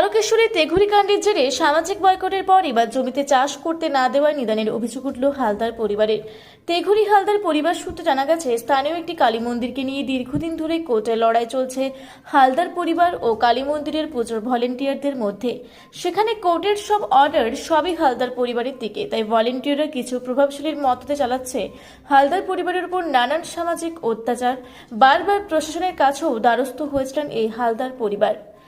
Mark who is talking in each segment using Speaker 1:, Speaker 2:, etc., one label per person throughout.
Speaker 1: তারকেশ্বরী তেঘুরি কাণ্ডের জেরে সামাজিক বয়কটের পর এবার জমিতে চাষ করতে না দেওয়ার নিদানের অভিযোগ উঠল হালদার পরিবারের। তেঘুরি হালদার পরিবার সূত্রে জানা গেছে, স্থানীয় একটি কালী মন্দিরকে নিয়ে দীর্ঘদিন ধরে কোর্টে লড়াই চলছে হালদার পরিবার ও কালী মন্দিরের পুজোর ভলেন্টিয়ারদের মধ্যে। সেখানে কোর্টের সব অর্ডার সবই হালদার পরিবারের দিকে, তাই ভলেন্টিয়াররা কিছু প্রভাবশালীর মততে চালাচ্ছে হালদার পরিবারের উপর নানান সামাজিক অত্যাচার। বারবার প্রশাসনের কাছেও দ্বারস্থ হয়েছিলেন এই হালদার পরিবার।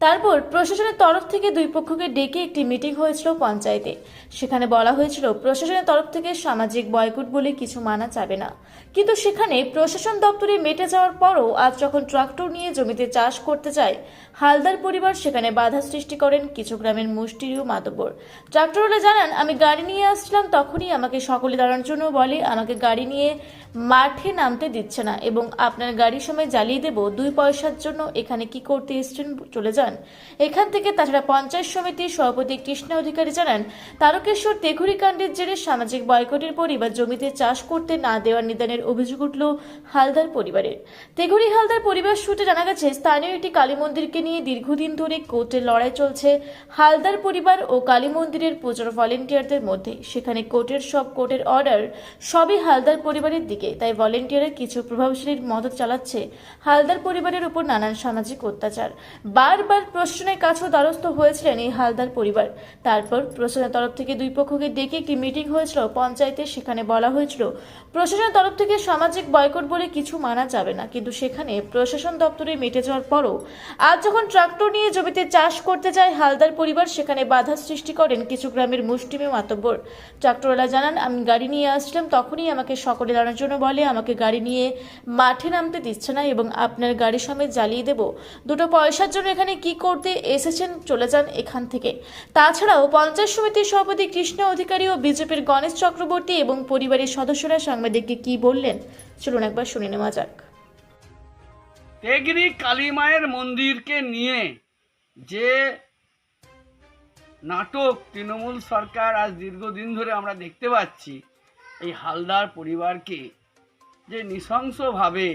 Speaker 1: তারপর প্রশাসনের তরফ থেকে দুই পক্ষকে ডেকে একটি মিটিং হয়েছিল পঞ্চায়েতে। সেখানে বলা হয়েছিল, প্রশাসনের তরফ থেকে সামাজিক বয়কট বলে কিছু মানা যাবে না। কিন্তু সেখানে প্রশাসন দপ্তরে মেটে যাওয়ার পরও আজ যখন ট্রাক্টর নিয়ে জমিতে চাষ করতে যায়, হালদার পরিবার সেখানে বাধা সৃষ্টি করেন কিছু গ্রামের মুষ্টিরীয় মাতব্বর ট্রাক্টরওয়ালা জানান, আমি গাড়ি নিয়ে আসছিলাম তখনই আমাকে সকলে দাঁড়ানোর জন্য বলে, আমাকে গাড়ি নিয়ে মাঠে নামতে দিচ্ছে না এবং আপনার গাড়ির সময় জ্বালিয়ে দেব, দুই পয়সার জন্য এখানে কি করতে এসছেন চলে যান। এখান থেকে তাছাড়া পঞ্চায়েত সমিতির সভাপতি কৃষ্ণ অধিকারী জানান, তারকেশ্বর তেঘুরি কাণ্ডের জেরে সামাজিক বয়কটের পর এবার জমিতে চাষ করতে না দেওয়ার নিদানের অভিযোগ উঠল হালদার পরিবারের। তেঘুরি হালদার পরিবার সূত্রে জানা গেছে, স্থানীয় একটি কালী মন্দিরকে নিয়ে দীর্ঘদিন ধরে কোর্টের লড়াই চলছে হালদার পরিবার ও কালী মন্দিরের পুজোর ভলেন্টিয়ারদের মধ্যে। সেখানে কোর্টের সব কোর্টের অর্ডার সবই হালদার পরিবারের দিকে, তাই ভলেন্টিয়ারের কিছু প্রভাবশালীর মদত চালাচ্ছে হালদার পরিবারের উপর নানান সামাজিক অত্যাচার। বারবার প্রশাসনের কাছেও দ্বারস্থ হয়েছিলেন এই হালদার পরিবার। তারপর প্রশাসনের তরফ থেকে দুই পক্ষকে ডেকে একটি মিটিং হয়েছিল, পঞ্চায়েতে সেখানে বলা হয়েছিল, প্রশাসনের তরফ থেকে সামাজিক বয়কট বলে কিছু মানা যাবে না, কিন্তু সেখানে প্রশাসন দপ্তরে মেটে যাওয়ার পরও আজ যখন ট্রাক্টর নিয়ে জমিতে চাষ করতে যায় হালদার পরিবার, সেখানে বাধা সৃষ্টি করেন কিছু গ্রামের মুষ্টিমে মাতব্বর। ট্রাক্টরওয়ালা জানান, আমি গাড়ি নিয়ে আসছিলাম, তখনই আমাকে সকলে দাঁড়ানোর জন্য বলে, আমাকে গাড়ি নিয়ে মাঠে নামতে দিচ্ছে না এবং আপনার গাড়ি সমেত জ্বালিয়ে দেব। দুটো পয়সার জন্য এখানে কি করতে এসেছেন চলে যান এখান থেকে। তাছাড়াও পঞ্চায়েত সমিতির সভাপতি কৃষ্ণ অধিকারী ও বিজেপির গণেশ চক্রবর্তী এবং পরিবারের সদস্যরা সাংবাদিককে কি বললেন? চলুন একবার শুনে নেওয়া যাক।
Speaker 2: তেগরি কালী মায়ের মন্দিরকে নিয়ে যে নাটক তৃণমূল সরকার আজ দীর্ঘদিন ধরে আমরা দেখতে পাচ্ছি, এই হালদার পরিবারকে যে নৃশংসভাবে,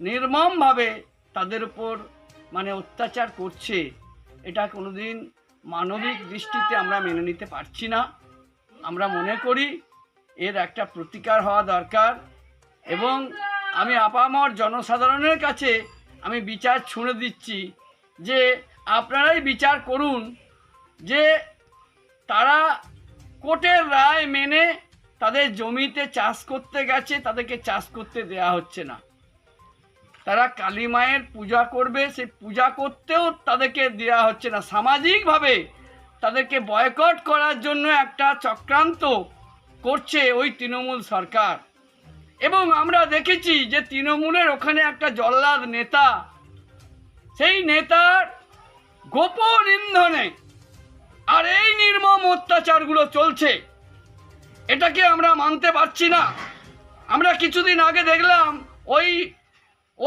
Speaker 2: নির্মমভাবে তাদের উপর মানে অত্যাচার করছে, এটা কোনোদিন মানবিক দৃষ্টিতে আমরা মেনে নিতে পারছি না। আমরা মনে করি এর একটা প্রতিকার হওয়া দরকার এবং আমি আপামর জনসাধারণের কাছে আমি বিচার ছুঁড়ে দিচ্ছি যে আপনারাই বিচার করুন যে তারা কোর্টের রায় মেনে তাদের জমিতে চাষ করতে গেছে, তাদেরকে চাষ করতে দেয়া হচ্ছে না। তারা কালী মায়ের পূজা করবে, সেই পূজা করতেও তাদেরকে দেওয়া হচ্ছে না। সামাজিকভাবে তাদেরকে বয়কট করার জন্য একটা চক্রান্ত করছে ওই তৃণমূল সরকার। এবং আমরা দেখেছি যে তৃণমূলের ওখানে একটা জল্লাদ নেতা, সেই নেতার গোপন ইন্ধনে আর এই নির্মম অত্যাচারগুলো চলছে। এটাকে আমরা মানতে পারছি না। আমরা কিছুদিন আগে দেখলাম ওই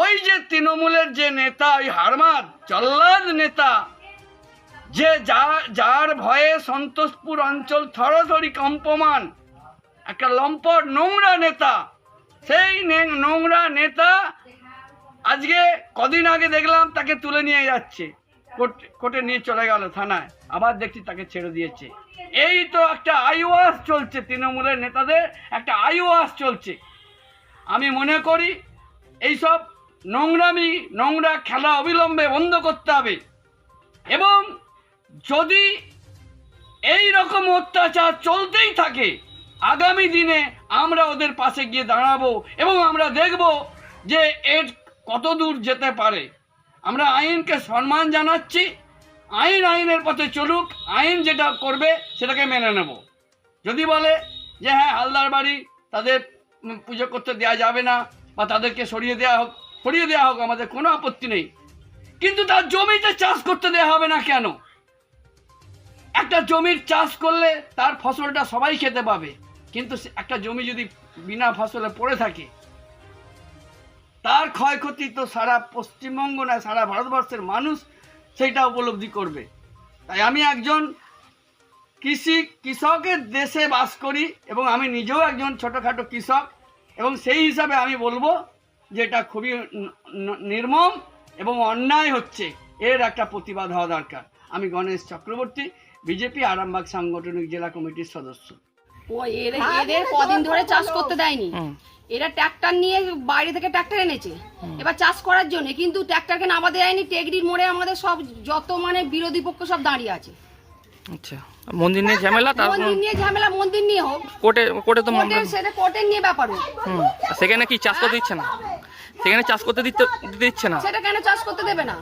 Speaker 2: ওই যে তৃণমূলের যে নেতা, ওই হারমাদ জল্লাদ নেতা, যে যা, যার ভয়ে সন্তোষপুর অঞ্চল থরথরি কম্পমান, একটা লম্পট নোংরা নেতা, সেই নোংরা নেতা আজকে কদিন আগে দেখলাম তাকে তুলে নিয়ে যাচ্ছে কোর্ট নিয়ে চলে গেল থানায়, আবার দেখছি তাকে ছেড়ে দিয়েছে। এই তো একটা আইওয়াস চলছে তৃণমূলের নেতাদের, একটা আইওয়াস চলছে। আমি মনে করি, এইসব নোংরামি, নোংরা খেলা অবিলম্বে বন্ধ করতে হবে। এবং যদি এই রকম অত্যাচার চলতেই থাকে, আগামী দিনে আমরা ওদের পাশে গিয়ে দাঁড়াবো এবং আমরা দেখব যে এর কত দূর যেতে পারে। আমরা আইনকে সম্মান জানাচ্ছি। আইন আইনের পথে চলুক, আইন যেটা করবে সেটাকে মেনে নেব। যদি বলে যে হ্যাঁ হালদার বাড়ি তাদের পুজো করতে দেওয়া যাবে না বা তাদেরকে সরিয়ে দেওয়া হোক সরিয়ে দেওয়া হোক, আমাদের কোনো আপত্তি নেই। কিন্তু তার জমিতে চাষ করতে দেওয়া হবে না কেন? একটা জমির চাষ করলে তার ফসলটা সবাই খেতে পাবে। কিন্তু একটা জমি যদি বিনা ফসলে পড়ে থাকে, তার ক্ষয়ক্ষতি তো সারা পশ্চিমবঙ্গ না সারা ভারতবর্ষের মানুষ সেইটা উপলব্ধি করবে। তাই আমি একজন কৃষি, কৃষকের দেশে বাস করি এবং আমি নিজেও একজন ছোটোখাটো কৃষক এবং সেই হিসাবে আমি বলব যে এটা খুবই নির্মম এবং অন্যায় হচ্ছে এর একটা প্রতিবাদ হওয়া দরকার। আমি গণেশ চক্রবর্তী বিজেপি আরামবাগ সাংগঠনিক জেলা কমিটির সদস্য।
Speaker 3: ও এর- এদের কদিন ধরে চাষ করতে দেয়নি। এরা ট্রাক্টর নিয়ে বাইরে থেকে ট্রাক্টর এনেছে। এবার চাষ করার জন্য কিন্তু ট্রাক্টরকে নামাতে দেয়নি টেগরির মোড়ে আমাদের সব যত মানে বিরোধী পক্ষ সব দাঁড়িয়ে আছে।
Speaker 4: আচ্ছা। মন্দির নিয়ে ঝামেলা তার
Speaker 3: মন্দির নিয়ে ঝামেলা মন্দির নিয়ে হোক।
Speaker 4: কোর্টে কোর্টে তো
Speaker 3: কোর্টের সেটা কোর্টের নিয়ে ব্যাপার।
Speaker 4: সেখানে কি চাষ করতে দিচ্ছে না? সেখানে চাষ করতে দিতে দিতে দিচ্ছে না।
Speaker 3: সেটা কেন চাষ করতে দেবে না?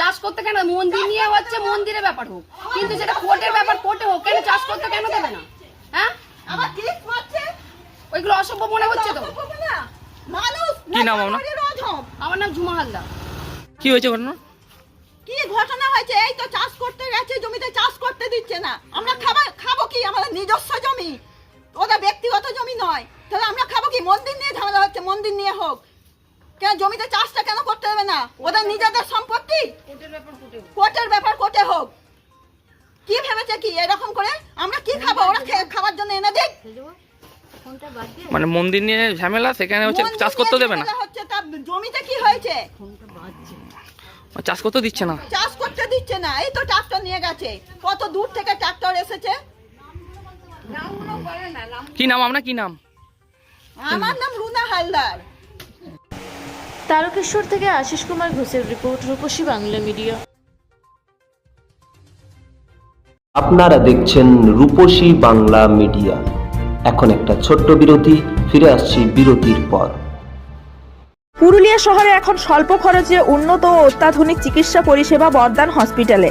Speaker 3: চাষ করতে কেন? মন্দির নিয়ে হচ্ছে মন্দিরের ব্যাপার হোক। কিন্তু সেটা কোর্টের ব্যাপার কোর্টে হোক কেন চাষ করতে কেন দেবে না? হ্যাঁ?
Speaker 5: আবার ঠিক মারছে
Speaker 3: ওইগুলো অসভ্য মনে হচ্ছে তো।
Speaker 5: মানুষ
Speaker 4: কি নাম আপনার?
Speaker 3: আমার নাম ঝুমা হালদার।
Speaker 4: কি হয়েছে ঘটনা?
Speaker 5: কি ঘটনা হয়েছে? এই তো চাষ করতে গেছে জমিতে চাষ করতে দিচ্ছে না। আমরা খাবার খাব কি? আমাদের নিজস্ব জমি। ওদের ব্যক্তিগত জমি নয়। তাহলে আমরা খাব কি? মন্দির নিয়ে ঝামেলা হচ্ছে। মন্দির নিয়ে হোক। কেন জমিতে চাষটা কেন করতে দেবে না? ওদের নিজেদের সম্পত্তি?
Speaker 3: কোর্টের ব্যাপার কোর্টে হোক।
Speaker 5: কি ভেবেছে কি? এরকম করে আমরা কি খাব? ওরা খেয়ে- খাবার জন্য এনে দিক।
Speaker 4: মানে মন্দির নিয়ে ঝামেলা সেখানে হচ্ছে চাষ করতে দেবে না?
Speaker 5: হচ্ছে তার জমিতে কি হয়েছে?
Speaker 4: চাষ করতে দিচ্ছে না?
Speaker 5: চাষ করতে দিচ্ছে না। এই তো ট্রাক্টর নিয়ে গেছে। কত দূর থেকে ট্রাক্টর এসেছে?
Speaker 4: কি নাম আমরা কি নাম?
Speaker 5: আমার নাম রুনা হালদার।
Speaker 1: তারকেশ্বর থেকে আশিস কুমার ঘোষের রিপোর্ট রূপসী বাংলা মিডিয়া।
Speaker 6: আপনারা দেখছেন রূপসী বাংলা মিডিয়া। এখন একটা ছোট্ট বিরতি ফিরে আসছি বিরতির পর।
Speaker 7: পুরুলিয়া শহরে এখন স্বল্প খরচে উন্নত ও অত্যাধুনিক চিকিৎসা পরিষেবা বর্দান হসপিটালে।